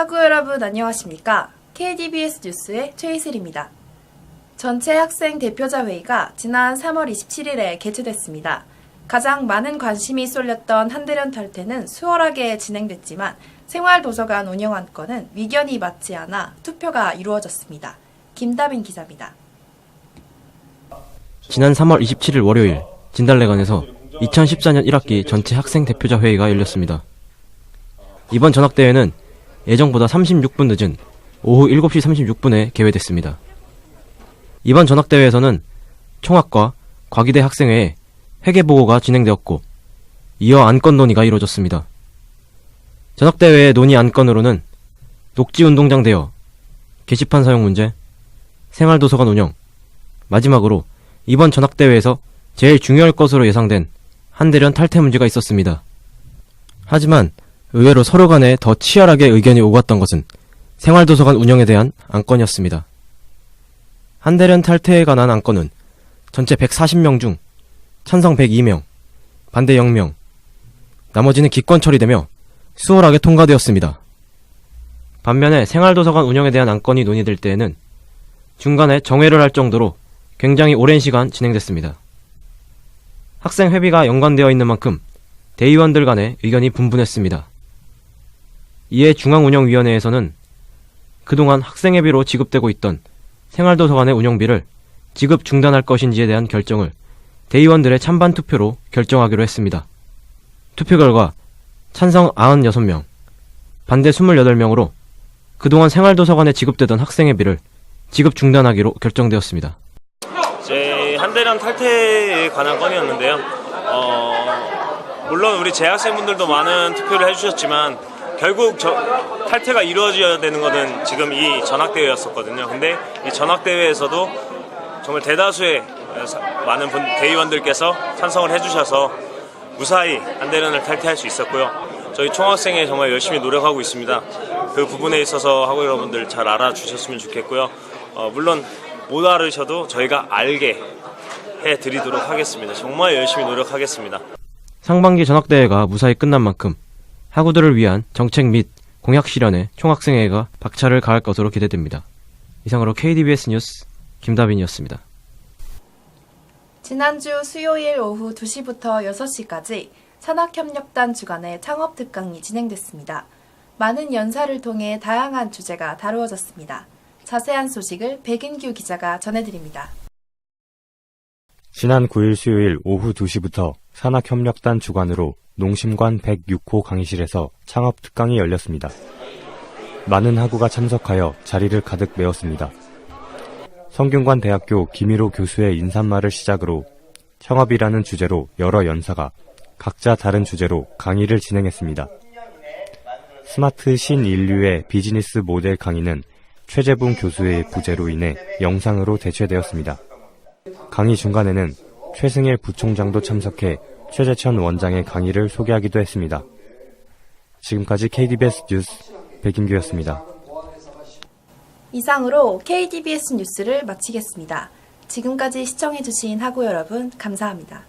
학우 여러분 안녕하십니까? KDBS 뉴스의 최희슬입니다. 전체 학생 대표자 회의가 지난 3월 27일에 개최됐습니다. 가장 많은 관심이 쏠렸던 한대련 탈퇴는 수월하게 진행됐지만 생활도서관 운영 안건은 위견이 맞지 않아 투표가 이루어졌습니다. 김다빈 기자입니다. 지난 3월 27일 월요일 진달래관에서 2014년 1학기 전체 학생 대표자 회의가 열렸습니다. 이번 전학대회는 예정보다 36분 늦은 오후 7시 36분에 개회됐습니다. 이번 전학대회에서는 총학과 과기대 학생회에 회계보고가 진행되었고 이어 안건 논의가 이루어졌습니다. 전학대회의 논의 안건으로는 녹지운동장 대여, 게시판 사용 문제, 생활도서관 운영, 마지막으로 이번 전학대회에서 제일 중요할 것으로 예상된 한대련 탈퇴 문제가 있었습니다. 하지만 의외로 서로 간에 더 치열하게 의견이 오갔던 것은 생활도서관 운영에 대한 안건이었습니다. 한대련 탈퇴에 관한 안건은 전체 140명 중 찬성 102명, 반대 0명, 나머지는 기권 처리되며 수월하게 통과되었습니다. 반면에 생활도서관 운영에 대한 안건이 논의될 때에는 중간에 정회를 할 정도로 굉장히 오랜 시간 진행됐습니다. 학생 회비가 연관되어 있는 만큼 대의원들 간의 의견이 분분했습니다. 이에 중앙운영위원회에서는 그동안 학생회비로 지급되고 있던 생활도서관의 운영비를 지급 중단할 것인지에 대한 결정을 대의원들의 찬반 투표로 결정하기로 했습니다. 투표 결과 찬성 96명, 반대 28명으로 그동안 생활도서관에 지급되던 학생회비를 지급 중단하기로 결정되었습니다. 제 한대련 탈퇴에 관한 건이었는데요. 어, 물론 우리 재학생분들도 많은 투표를 해주셨지만 결국 저, 탈퇴가 이루어져야 되는 것은 지금 이 전학대회였었거든요. 근데 이 전학대회에서도 정말 대다수의 사- 많은 분, 대의원들께서 찬성을 해주셔서 무사히 한대련을 탈퇴할 수 있었고요. 저희 총학생회 정말 열심히 노력하고 있습니다. 그 부분에 있어서 학우 여러분들 잘 알아주셨으면 좋겠고요. 어, 물론 못 알으셔도 저희가 알게 해드리도록 하겠습니다. 정말 열심히 노력하겠습니다. 상반기 전학대회가 무사히 끝난 만큼 학우들을 위한 정책 및 공약 실현에 총학생회가 박차를 가할 것으로 기대됩니다. 이상으로 KDBS 뉴스 김다빈이었습니다. 지난주 수요일 오후 2시부터 6시까지 산학협력단 주간의 창업특강이 진행됐습니다. 많은 연사를 통해 다양한 주제가 다루어졌습니다. 자세한 소식을 백인규 기자가 전해드립니다. 지난 9일 수요일 오후 2시부터 산학협력단 주관으로 농심관 106호 강의실에서 창업 특강이 열렸습니다. 많은 학우가 참석하여 자리를 가득 메웠습니다. 성균관 대학교 김일호 교수의 인사말을 시작으로 창업이라는 주제로 여러 연사가 각자 다른 주제로 강의를 진행했습니다. 스마트 신인류의 비즈니스 모델 강의는 최재붕 교수의 부재로 인해 영상으로 대체되었습니다. 강의 중간에는 최승일 부총장도 참석해 최재천 원장의 강의를 소개하기도 했습니다. 지금까지 KDBS 뉴스 백인규였습니다. 이상으로 KDBS 뉴스를 마치겠습니다. 지금까지 시청해주신 학우 여러분, 감사합니다.